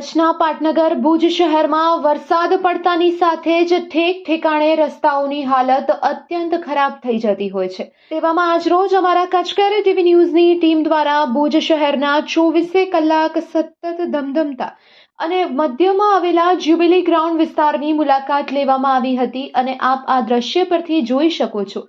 કચ્છના પાટનગર ભુજ શહેરમાં વરસાદ પડતાની સાથે જ ઠેક ઠેકાણે રસ્તાઓની હાલત અત્યંત ખરાબ થઈ જતી હોય છે. તેવામાં આજરોજ અમારા કચકેર ટીવી ન્યૂઝની ટીમ દ્વારા ભુજ શહેરના ચોવીસે કલાક સતત ધમધમતા અને મધ્યમાં આવેલા જ્યુબિલી ગ્રાઉન્ડ વિસ્તારની મુલાકાત લેવામાં આવી હતી અને આપ આ દ્રશ્ય પરથી જોઈ શકો છો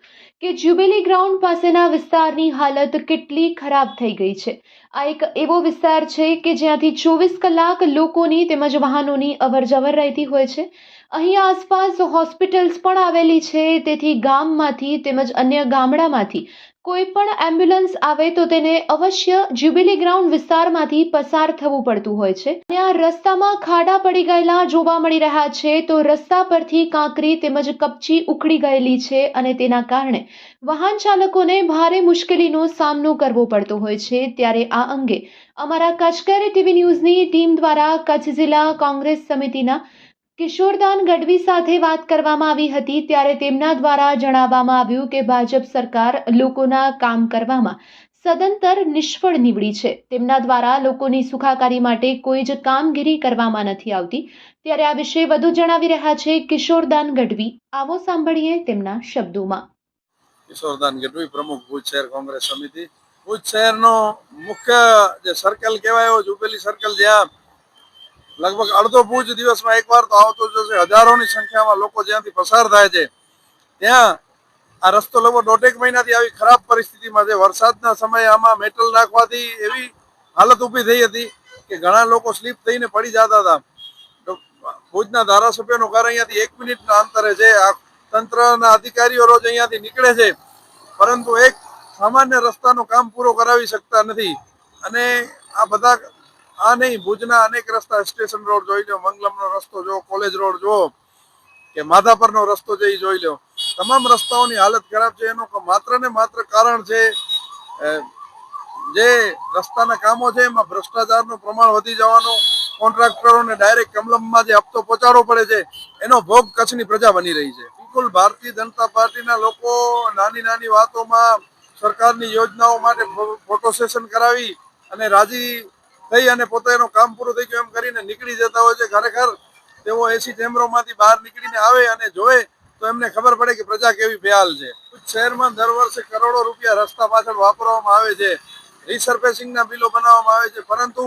કે જ્યુબિલી ગ્રાઉન્ડ પાસેના વિસ્તારની હાલત કેટલી ખરાબ થઈ ગઈ છે. આ એક એવો વિસ્તાર છે કે જ્યાંથી ચોવીસ કલાક લોકોની તેમજ વાહનોની અવરજવર રહેતી હોય છે. અહીં આસપાસ હોસ્પિટલ્સ પણ આવેલી છે, તેથી ગામમાંથી તેમજ અન્ય ગામડામાંથી કોઈ પણ એમ્બ્યુલન્સ આવે તો તેને અવશ્ય જ્યુબિલી ગ્રાઉન્ડ વિસ્તારમાંથી પસાર થવું પડતું હોય છે. અને આ રસ્તામાં ખાડા પડી ગયેલા જોવા મળી રહ્યા છે તો રસ્તા પરથી કાંકરી તેમજ કપચી ઉખડી ગયેલી છે અને તેના કારણે વાહન ચાલકોને ભારે મુશ્કેલીનો સામનો કરવો પડતો હોય છે. ત્યારે આ અંગે અમારા કચકેર ટીવી ન્યૂઝની ટીમ દ્વારા કચ્છ જિલ્લા કોંગ્રેસ સમિતિના કિશોરદાન ગઢવી સાથે વાત કરવામાં આવી હતી ત્યારે તેમના દ્વારા જણાવવામાં આવ્યું કે ભાજપ સરકાર લોકોના કામ કરવામાં સદંતર નિષ્ફળ નીવડી છે. તેમના દ્વારા લોકોની સુખાકારી માટે કોઈ જ કામગીરી કરવામાં નથી આવતી. ત્યારે આ વિશે વધુ જણાવી રહ્યા છે કિશોરદાન ગઢવી. આવો સાંભળીએ તેમના શબ્દોમાં. કિશોરદાન ગઢવી પ્રમુખ ભુજ શહેર કોંગ્રેસ સમિતિ. ભુજ શહેરનો મુખ્ય જે સર્કલ કહેવાય જુબેલી સર્કલ જ્યાં લગભગ અડધો ભુજ દિવસમાં એકવાર તો આવતો જ હશે. હજારોની સંખ્યામાં લોકો જ્યાંથી પસાર થાય છે, ત્યાં આ રસ્તો લગભગ દોઢેક મહિનાથી આવી ખરાબ પરિસ્થિતિમાં છે. વરસાદના સમયે આમાં મેટલ નાખવાથી એવી હાલત ઊભી થઈ હતી કે ઘણા લોકો સ્લીપ થઈને પડી જતા હતા. ભુજના ધારાસભ્યનું ઘર અહીંયાથી એક મિનિટના અંતરે છે. આ તંત્રના અધિકારીઓ રોજ અહીંયાથી નીકળે છે. પરંતુ એક સામાન્ય રસ્તાનું કામ પૂરો કરાવી શકતા નથી. અને આ બધા આ નહીં, ભુજના અનેક રસ્તા સ્ટેશન રોડ જોઈ લો મંગલમનો રસ્તો જો કોલેજ રોડ જો કે માધાપરનો રસ્તો છે જોઈ લો તમામ રસ્તાઓની હાલત ખરાબ છે, એનું માત્ર ને માત્ર કારણ છે જે રસ્તાના કામો છે, એમાં ભ્રષ્ટાચારનું પ્રમાણ વધી જવાનું, કોન્ટ્રાક્ટરોને ડાયરેક્ટ કમલમમાં જે હપ્તો પહોંચાડવો પડે છે, એનો ભોગ કચ્છની પ્રજા બની રહી છે. બિલકુલ ભારતીય જનતા પાર્ટીના લોકો નાની નાની વાતોમાં સરકારની યોજનાઓ માટે ફોટો સેશન કરાવી અને રાજી થઈ અને પોતે એનું કામ પૂરું થઈ ગયું એમ કરીને નીકળી જતા હોય છે. ખરેખર તેઓ એસી ચેમ્બરોમાંથી બહાર નીકળીને આવે અને જોવે તો એમને ખબર પડે કે પ્રજા કેવી બેહાલ છે. શહેરમાં દર વર્ષે કરોડો રૂપિયા રસ્તા પાછળ વાપરવામાં આવે છે. રિસર્ફેસિંગના બિલો બનાવવામાં આવે છે. પરંતુ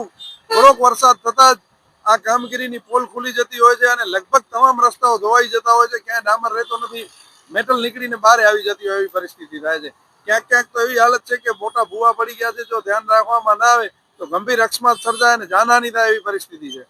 થોડોક વરસાદ થતાં જ આ કામગીરીની પોલ ખુલી જતી હોય છે અને લગભગ તમામ રસ્તાઓ ધોવાઈ જતા હોય છે. ક્યાંય ડામર રહેતો નથી. મેટલ નીકળીને બહાર આવી જતી હોય એવી પરિસ્થિતિ થાય છે. ક્યાંક ક્યાંક તો એવી હાલત છે કે મોટા ભૂવા પડી ગયા છે. જો ધ્યાન રાખવામાં ના આવે તો ગંભીર અકસ્માત સર્જાય અને જાનહાની થાય એવી પરિસ્થિતિ છે.